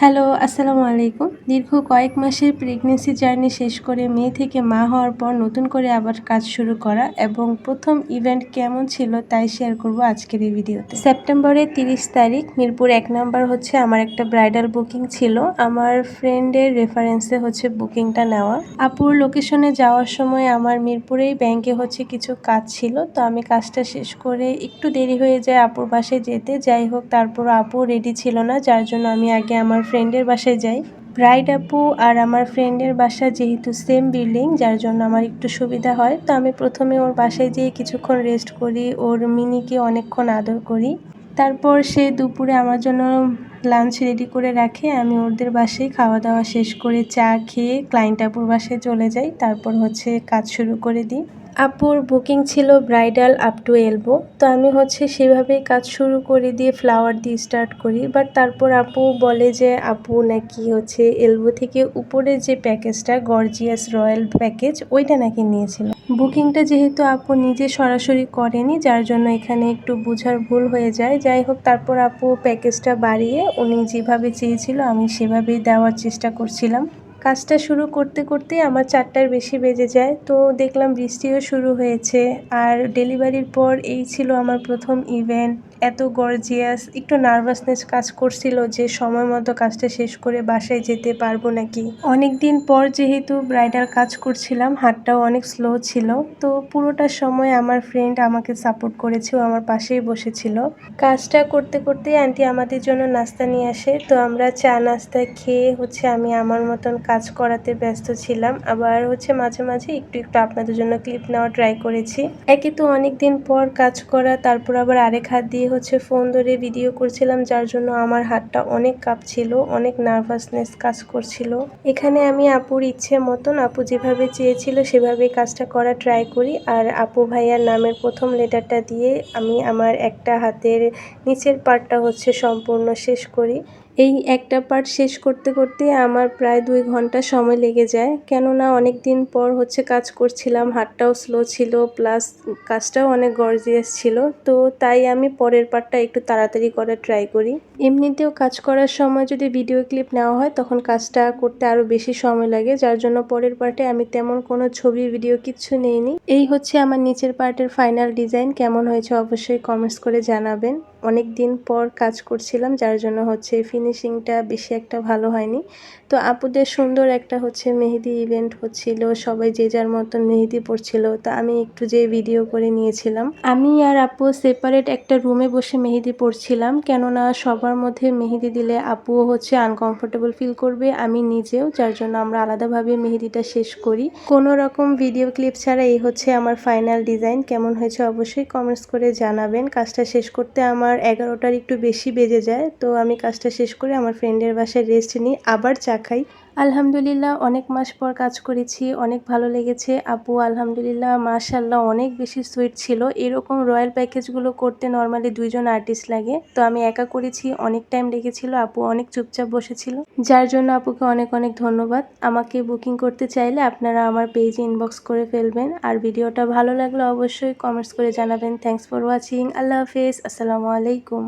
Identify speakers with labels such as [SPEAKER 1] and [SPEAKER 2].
[SPEAKER 1] Hello, আসসালামু আলাইকুম। দীর্ঘ কয়েক মাসের প্রেগনেন্সি জার্নি শেষ করে মেয়ে থেকে মা হওয়ার পর নতুন করে আবার কাজ শুরু করা এবং প্রথম ইভেন্ট কেমন ছিল তাই শেয়ার করব আজকের এই ভিডিওতে। সেপ্টেম্বরের তিরিশ তারিখ, মিরপুর এক নাম্বার হচ্ছে আমার একটা ব্রাইডাল বুকিং ছিল। আমার ফ্রেন্ডের রেফারেন্সে হচ্ছে বুকিংটা নেওয়া। আপুর লোকেশনে যাওয়ার সময় আমার মিরপুরেই ব্যাংকে হচ্ছে কিছু কাজ ছিল। তো আমি কাজটা শেষ করে একটু দেরি হয়ে যায় আপুর বাসায় যেতে। যাই হোক তারপর আপু রেডি ছিল না। যার জন্য আমি আগে আমার ফ্রেন্ডের বাসায় যাই। ব্রাইড আপু আর আমার ফ্রেন্ডের বাসা যেহেতু সেম বিল্ডিং যার জন্য আমার একটু সুবিধা হয়, তো আমি প্রথমে ওর বাসায় যেয়ে কিছুক্ষণ রেস্ট করি, ওর মিনিকে অনেকক্ষণ আদর করি। তারপর সে দুপুরে আমার জন্য লাঞ্চ রেডি করে রাখে, আমি ওদের বাসায় খাওয়া দাওয়া শেষ করে চা খেয়ে ক্লায়েন্ট আপুর বাসায় চলে যাই, তারপর হচ্ছে কাজ শুরু করে দিই। আপুর বুকিং ছিল ব্রাইডাল আপ টু এলবো তো আমি হচ্ছে সেভাবেই কাজ শুরু করে দিয়ে ফ্লাওয়ার দিয়ে স্টার্ট করি বাট তারপর আপু বলে যে, আপু নাকি হচ্ছে এলবো থেকে উপরের যে প্যাকেজটা গর্জিয়াস রয়্যাল প্যাকেজ ওইটা নাকি নিয়েছিল? বুকিংটা যেহেতু আপু নিজে সরাসরি করেনি, যার জন্য এখানে একটু বোঝার ভুল হয়ে যায়। যাই হোক, তারপর আপু প্যাকেজটা বাড়িয়ে উনি যেভাবে চেয়েছিল, আমি সেভাবেই দেওয়ার চেষ্টা করছিলাম। কাজটা শুরু করতে করতেই আমার চারটার বেশি বেজে যায়। তো দেখলাম বৃষ্টিও শুরু হয়েছে। আর ডেলিভারির পর এই ছিল আমার প্রথম ইভেন্ট এত গর্জিয়াস একটু নার্ভাসনেস কাজ করছিল যে সময় মতো কাজটা শেষ করে বাসায় যেতে পারব নাকি? অনেক দিন পর যেহেতু ব্রাইডাল কাজ করছিলাম, হাতটাও অনেক স্লো ছিল, তো পুরোটা সময় আমার ফ্রেন্ড আমাকে সাপোর্ট করেছে, ও আমার পাশেই বসেছিল। কাজটা করতে করতে আন্টি আমাদের জন্য নাস্তা নিয়ে আসে, তো আমরা চা নাস্তা খেয়ে হচ্ছে আমি আমার মতন কাজ করাতে ব্যস্ত ছিলাম, আবার হচ্ছে মাঝে মাঝে একটু একটু আপনাদের জন্য ক্লিপ নেওয়া ট্রাই করেছি। একে তো অনেক দিন পর কাজ করা, তারপর আবার আরেক হাত দিয়ে হচ্ছে ফোন ধরে ভিডিও করছিলাম, যার জন্য আমার হাতটা অনেক কাঁপছিল, অনেক নার্ভাসনেস কাজ করছিল। এখানে আমি আপুর ইচ্ছে মতন, আপু যেভাবে চেয়েছিল সেভাবে কাজটা করা ট্রাই করি। আর আপু ভাইয়ার নামের প্রথম লেটারটা দিয়ে আমি আমার একটা হাতের নিচের পার্টটা হচ্ছে সম্পূর্ণ শেষ করি। এই একটা পার্ট শেষ করতে করতে আমার প্রায় দুই ঘণ্টা সময় লেগে যায়। কেননা অনেক দিন পর হচ্ছে কাজ করছিলাম, হাতটাও স্লো ছিল প্লাস কাজটাও অনেক গর্জিয়াস ছিল। তো তাই আমি পরের পার্টটা একটু তাড়াতাড়ি করার ট্রাই করি। এমনিতেও কাজ করার সময় যদি ভিডিও ক্লিপ নেওয়া হয়, তখন কাজটা করতে আরও বেশি সময় লাগে। যার জন্য পরের পার্টে আমি তেমন কোনো ছবি ভিডিও কিচ্ছু নেইনি। এই হচ্ছে আমার নিচের পার্টের ফাইনাল ডিজাইন কেমন হয়েছে অবশ্যই কমেন্টস করে জানাবেন। অনেক দিন পর কাজ করছিলাম, যার জন্য হচ্ছে ফিনিশিংটা বেশি একটা ভালো হয়নি। তো আপুদের সুন্দর একটা হচ্ছে মেহেদি ইভেন্ট হচ্ছিল, সবাই যে যার মতন মেহেদি পড়ছিল তা আমি একটু যে ভিডিও করে নিয়েছিলাম। আমি আর আপু সেপারেট একটা রুমে বসে মেহেদি পড়ছিলাম কেননা সবার মধ্যে মেহেদি দিলে আপুও হচ্ছে আনকমফোর্টেবল ফিল করবে, আমি নিজেও, যার জন্য আমরা আলাদাভাবে মেহেদিটা শেষ করি। কোনো রকম ভিডিও ক্লিপ ছাড়া এই হচ্ছে আমার ফাইনাল ডিজাইন কেমন হয়েছে অবশ্যই কমেন্টস করে জানাবেন। কাজটা শেষ করতে আমার এগারোটার একটু বেশি বেজে যায়, তো আমি কাজটা শেষ করে আমার ফ্রেন্ডের বাসায় রেস্ট নিই, আবার চা খাই। আলহামদুলিল্লাহ, অনেক মাস পর কাজ করেছি, অনেক ভালো লেগেছে। আপু, আলহামদুলিল্লাহ মাশাল্লাহ অনেক বেশি সুইট ছিল। এরকম রয়্যাল প্যাকেজগুলো করতে নর্মালি দুইজন আর্টিস্ট লাগে। তো আমি একা করেছি, অনেক টাইম লেগেছিল, আপু অনেক চুপচাপ বসেছিল। যার জন্য আপুকে অনেক অনেক ধন্যবাদ। আমাকে বুকিং করতে চাইলে আপনারা আমার পেজে ইনবক্স করে ফেলবেন। আর ভিডিওটা ভালো লাগলে অবশ্যই কমেন্টস করে জানাবেন। থ্যাংকস ফর ওয়াচিং আল্লাহ হাফেজ, আসসালামু আলাইকুম।